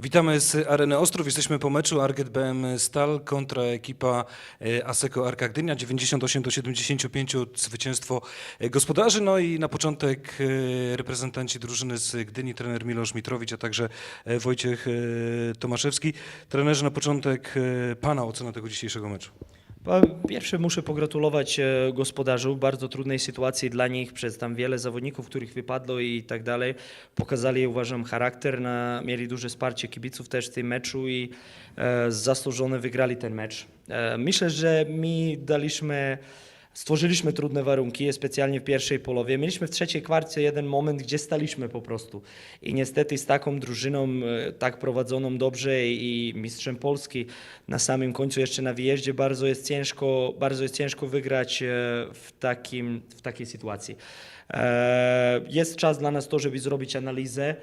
Witamy z Areny Ostrów. Jesteśmy po meczu Arget BM Stal kontra ekipa e, Aseko Arka Gdynia. 98 do 75 zwycięstwo gospodarzy. No i na początek e, reprezentanci drużyny z Gdyni, trener Milosz Mitrowicz, a także e, Wojciech Tomaszewski. Trenerze, na początek Pana ocena tego dzisiejszego meczu. Pierwsze muszę pogratulować e, gospodarzu. Bardzo trudnej sytuacji dla nich, przez tam wiele zawodników, których wypadło i tak dalej. Pokazali, uważam, charakter, na, mieli duże wsparcie kibiców też w tym meczu i e, zasłużone wygrali ten mecz. E, myślę, że mi daliśmy, stworzyliśmy trudne warunki, specjalnie w pierwszej połowie. Mieliśmy w trzeciej kwarcie jeden moment, gdzie staliśmy po prostu. I niestety z taką drużyną, e, tak prowadzoną dobrze i mistrzem Polski na samym końcu jeszcze na wyjeździe bardzo jest ciężko, bardzo jest ciężko wygrać e, w, takim, w takiej sytuacji. E, Jest czas dla nas to, żeby zrobić analizę,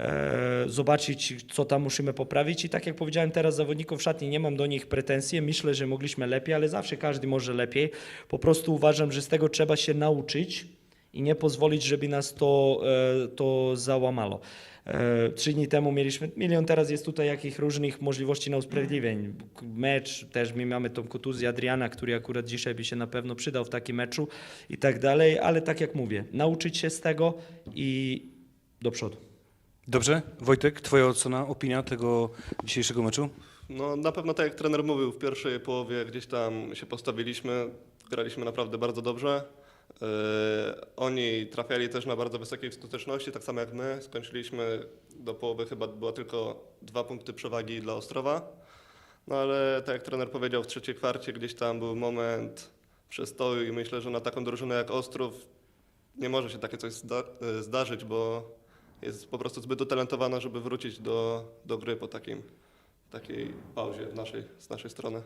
e, zobaczyć, co tam musimy poprawić. I tak jak powiedziałem teraz zawodnikom w szatni, nie mam do nich pretensji. Myślę, że mogliśmy lepiej, ale zawsze każdy może lepiej. Po prostu uważam, że z tego trzeba się nauczyć i nie pozwolić, żeby nas to, e, to załamało. E, Trzy dni temu mieliśmy, milion teraz jest tutaj jakich różnych możliwości na usprawiedliwień. Mecz, też my mamy tą kontuzję Adriana, który akurat dzisiaj by się na pewno przydał w takim meczu i tak dalej, ale tak jak mówię, nauczyć się z tego i do przodu. Dobrze? Wojtek, Twoja ocena, opinia tego dzisiejszego meczu? No na pewno tak jak trener mówił, w pierwszej połowie gdzieś tam się postawiliśmy, graliśmy naprawdę bardzo dobrze. Yy, oni trafiali też na bardzo wysokiej skuteczności, tak samo jak my. Skończyliśmy do połowy chyba było tylko dwa punkty przewagi dla Ostrowa. No ale tak jak trener powiedział, w trzeciej kwarcie gdzieś tam był moment przestoju i myślę, że na taką drużynę jak Ostrów nie może się takie coś zda- yy, zdarzyć, bo jest po prostu zbyt utalentowana, żeby wrócić do, do gry po takim takiej pauzie naszej, z naszej strony.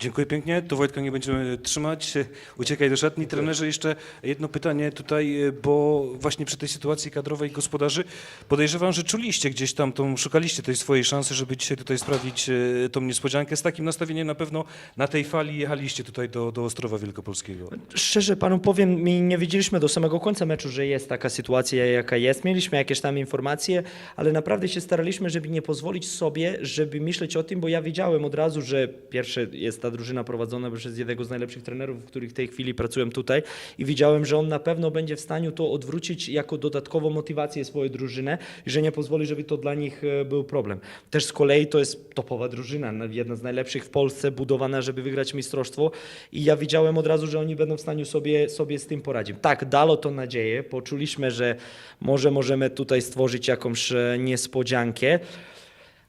Dziękuję pięknie. To Wojtka nie będziemy trzymać. Uciekaj do szatni. Trenerze, jeszcze jedno pytanie tutaj, bo właśnie przy tej sytuacji kadrowej gospodarzy podejrzewam, że czuliście gdzieś tam, tą, szukaliście tej swojej szansy, żeby dzisiaj tutaj sprawić e, tą niespodziankę. Z takim nastawieniem na pewno na tej fali jechaliście tutaj do, do Ostrowa Wielkopolskiego. Szczerze panu powiem, my nie wiedzieliśmy do samego końca meczu, że jest taka sytuacja, jaka jest. Mieliśmy jakieś tam informacje, ale naprawdę się staraliśmy, żeby nie pozwolić sobie, żeby myśleć o tym, bo ja wiedziałem od razu, że pierwsze jest ta drużyna prowadzona przez jednego z najlepszych trenerów, których w tej chwili pracują tutaj i widziałem, że on na pewno będzie w stanie to odwrócić jako dodatkową motywację swojej drużyny i że nie pozwoli, żeby to dla nich e, był problem. Też z kolei to jest topowa drużyna, jedna z najlepszych w Polsce, budowana, żeby wygrać mistrzostwo i ja widziałem od razu, że oni będą w stanie sobie, sobie z tym poradzić. Tak, dało to nadzieję, poczuliśmy, że może możemy tutaj stworzyć jakąś e, niespodziankę.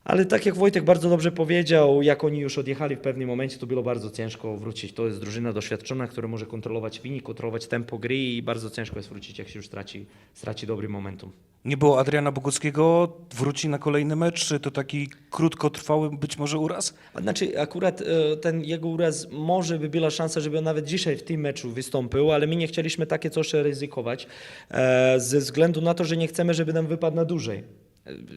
Ale tak jak Wojtek bardzo dobrze powiedział, jak oni już odjechali w pewnym momencie, to było bardzo ciężko wrócić. To jest drużyna doświadczona, która może kontrolować wynik, kontrolować tempo gry i bardzo ciężko jest wrócić, jak się już straci, straci dobry momentum. Nie było Adriana Boguckiego, wróci na kolejny mecz, czy to taki krótkotrwały być może uraz? Znaczy, akurat e, ten jego uraz może by była szansa, żeby on nawet dzisiaj w tym meczu wystąpił, ale my nie chcieliśmy takie coś ryzykować, e, ze względu na to, że nie chcemy, żeby nam wypadł na dłużej.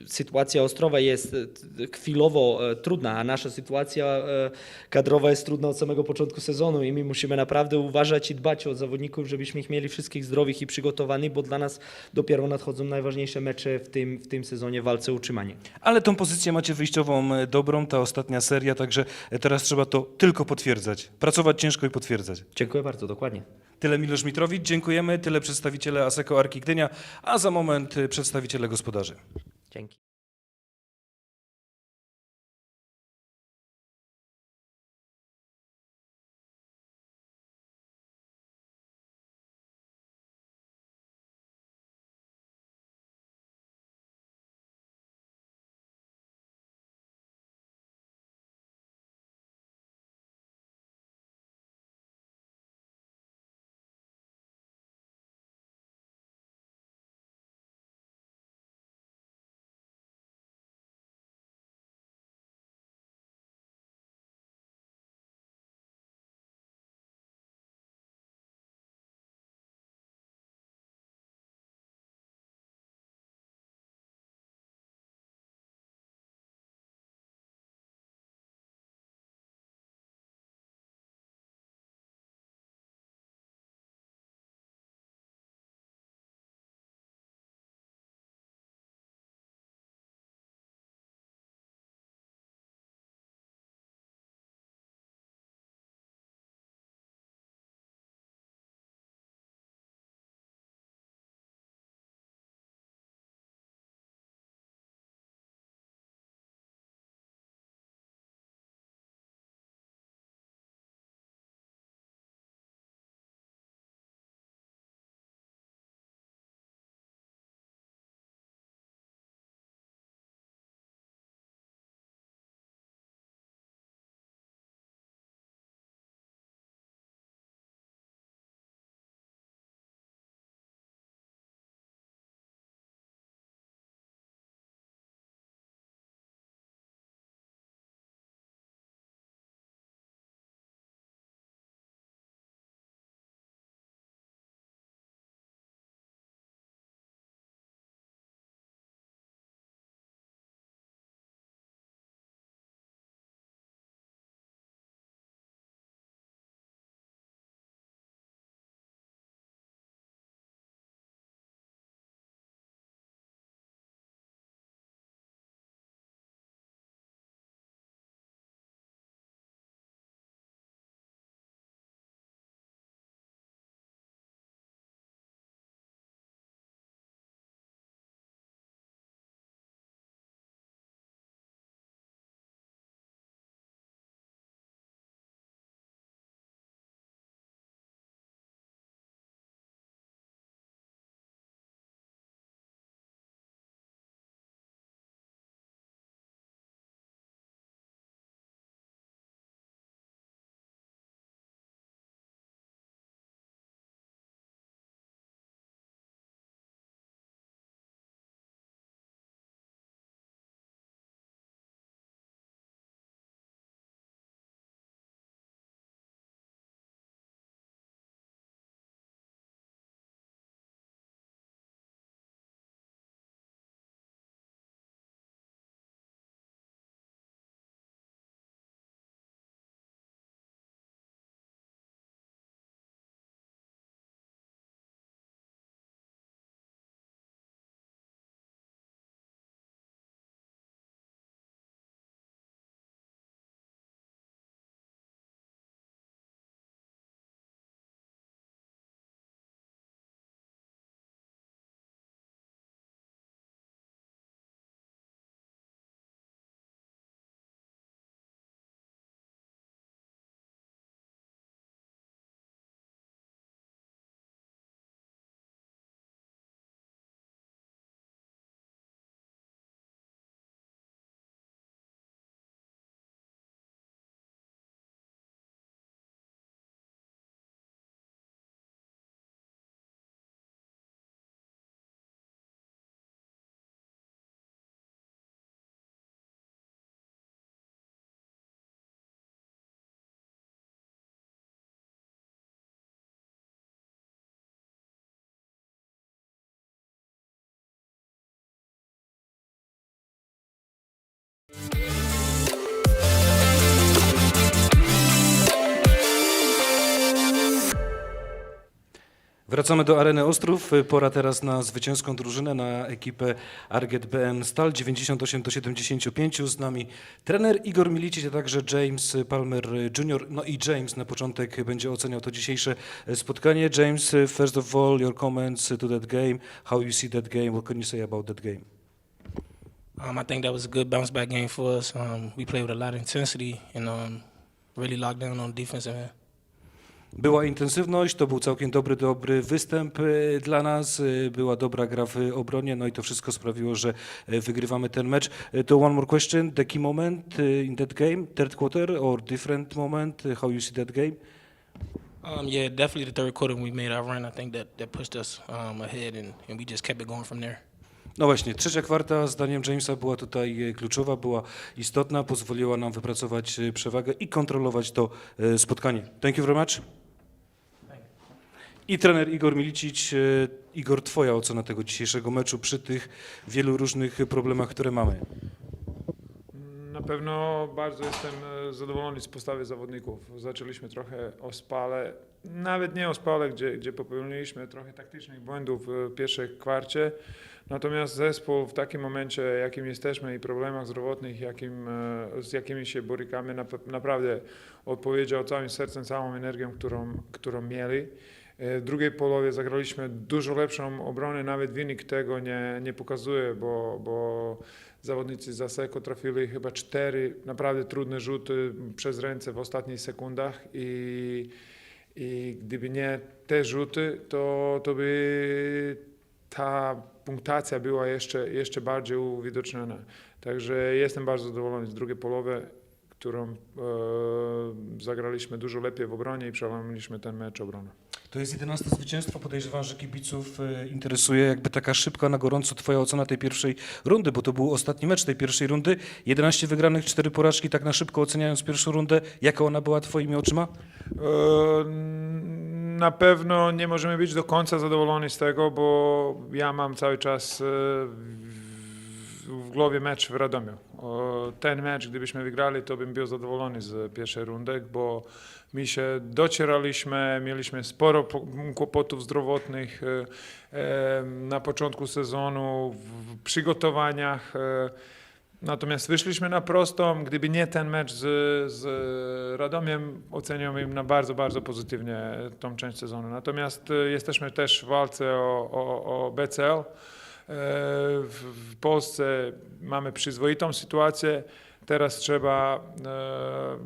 Sytuacja Ostrowa jest e, chwilowo e, trudna, a nasza sytuacja e, kadrowa jest trudna od samego początku sezonu i my musimy naprawdę uważać i dbać o zawodników, żebyśmy ich mieli wszystkich zdrowych i przygotowanych, bo dla nas dopiero nadchodzą najważniejsze mecze w tym, w tym sezonie w walce o utrzymanie. Ale tą pozycję macie wyjściową dobrą, ta ostatnia seria, także teraz trzeba to tylko potwierdzać. Pracować ciężko i potwierdzać. Dziękuję bardzo, dokładnie. Tyle Milosz Mitrowicz, dziękujemy, tyle przedstawiciele Aseko Arki Gdynia, a za moment przedstawiciele gospodarzy. Dzięki. Wracamy do Areny Ostrów. Pora teraz na zwycięską drużynę, na ekipę Arget BM Stal 98 do 75. Z nami trener Igor Milicic, a także James Palmer Jr. No i James na początek będzie oceniał to dzisiejsze spotkanie. James, first of all, your comments to that game. How you see that game? What can you say about that game? Um, I think that was a good bounce back game for us. Um, we played with a lot of intensity and um, really locked down on the defensive end. Była intensywność, to był całkiem dobry, dobry występ e, dla nas, e, była dobra gra w obronie, no i to wszystko sprawiło, że e, wygrywamy ten mecz. To one more question, the key moment in that game, third quarter or different moment, how you see that game? Um, yeah, definitely the third quarter when we made our run, I think that, that pushed us um, ahead and, and we just kept it going from there. No właśnie, trzecia kwarta zdaniem Jamesa była tutaj kluczowa, była istotna, pozwoliła nam wypracować przewagę i kontrolować to spotkanie. Thank you very much. I trener Igor Milicic. E, Igor, twoja ocena tego dzisiejszego meczu przy tych wielu różnych problemach, które mamy. Na pewno bardzo jestem e, zadowolony z postawy zawodników. Zaczęliśmy trochę ospale, nawet nie ospale, gdzie, gdzie popełniliśmy trochę taktycznych błędów w pierwszej kwarcie. Natomiast zespół w takim momencie, jakim jesteśmy i problemach zdrowotnych, jakim, e, z jakimi się borykamy, nap- naprawdę odpowiedział całym sercem, całą energią, którą, którą mieli. E, W drugiej połowie zagraliśmy dużo lepszą obronę, nawet wynik tego nie, nie pokazuje, bo, bo zawodnicy z trafili chyba cztery naprawdę trudne rzuty przez ręce w ostatnich sekundach i, i gdyby nie te rzuty, to, to by ta punktacja była jeszcze, jeszcze bardziej uwidoczniona. Także jestem bardzo zadowolony z drugiej połowy, którą e, zagraliśmy dużo lepiej w obronie i przełamiliśmy ten mecz obronę. To jest 11 zwycięstwo. Podejrzewam, że kibiców e, interesuje jakby taka szybka, na gorąco twoja ocena tej pierwszej rundy, bo to był ostatni mecz tej pierwszej rundy. 11 wygranych, 4 porażki. Tak na szybko oceniając pierwszą rundę, jaka ona była twoimi oczyma? E, Na pewno nie możemy być do końca zadowoleni z tego, bo ja mam cały czas w głowie mecz w Radomiu. Ten mecz, gdybyśmy wygrali, to bym był zadowolony z pierwszej rundy, bo my się docieraliśmy, mieliśmy sporo po- kłopotów zdrowotnych e, na początku sezonu, w przygotowaniach. e, Natomiast wyszliśmy na prostą. Gdyby nie ten mecz z, z Radomiem, oceniałbym na bardzo, bardzo pozytywnie tą część sezonu. Natomiast e, jesteśmy też w walce o, o, o BCL. E, W, Polsce mamy przyzwoitą sytuację. Teraz trzeba e,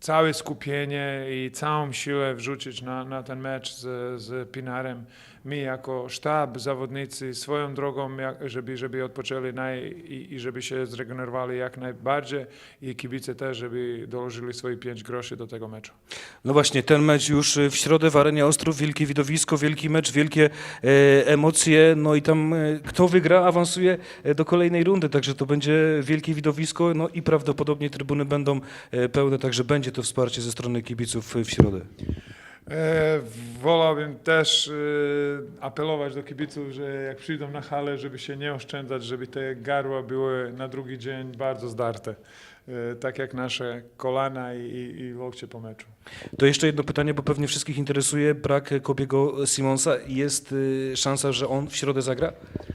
całe skupienie i całą siłę wrzucić na, na ten mecz z, z Pinarem. My jako sztab, zawodnicy swoją drogą, jak, żeby, żeby odpoczęli naj, i, i żeby się zregenerowali jak najbardziej i kibice też, żeby dołożyli swoje pięć groszy do tego meczu. No właśnie, ten mecz już w środę w Arenie Ostrów, wielkie widowisko, wielki mecz, wielkie e, emocje, no i tam e, kto wygra awansuje e, do kolejnej rundy, także to będzie wielkie widowisko, no i prawdopodobnie trybuny będą e, pełne, także będzie to wsparcie ze strony kibiców w środę. E, wolałbym też e, apelować do kibiców, że jak przyjdą na halę, żeby się nie oszczędzać, żeby te garła były na drugi dzień bardzo zdarte. E, tak jak nasze kolana i, i, i łokcie po meczu. To jeszcze jedno pytanie, bo pewnie wszystkich interesuje brak Kobiego Simonsa. Jest e, szansa, że on w środę zagra?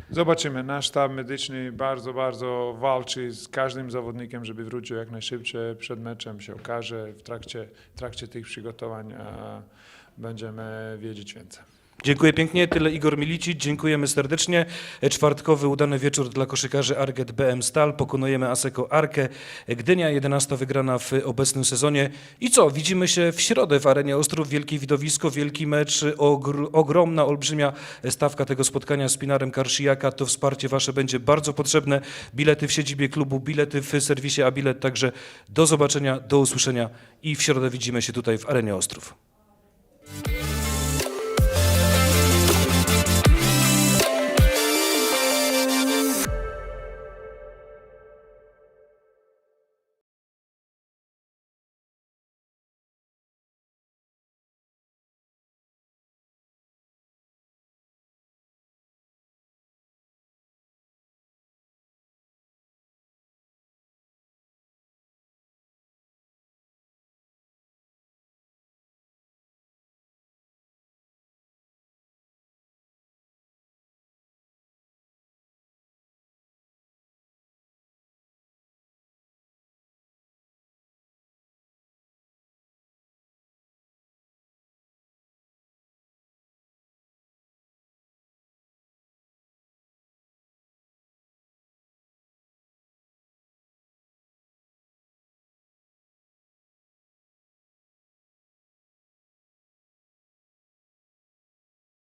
Zobaczymy. Nasz sztab medyczny bardzo, bardzo walczy z każdym zawodnikiem, żeby wrócił jak najszybciej przed meczem. Się okaże w trakcie, w trakcie tych przygotowań a będziemy wiedzieć więcej. Dziękuję pięknie, tyle Igor Milicic, dziękujemy serdecznie. Czwartkowy udany wieczór dla koszykarzy Arget BM Stal, pokonujemy Aseko Arkę. Gdynia 11 wygrana w obecnym sezonie. I co, widzimy się w środę w Arenie Ostrów, wielkie widowisko, wielki mecz, ogr ogromna, olbrzymia stawka tego spotkania z Pinarem Karszijaka. To wsparcie wasze będzie bardzo potrzebne. Bilety w siedzibie klubu, bilety w serwisie A-Bilet, także do zobaczenia, do usłyszenia i w środę widzimy się tutaj w Arenie Ostrów.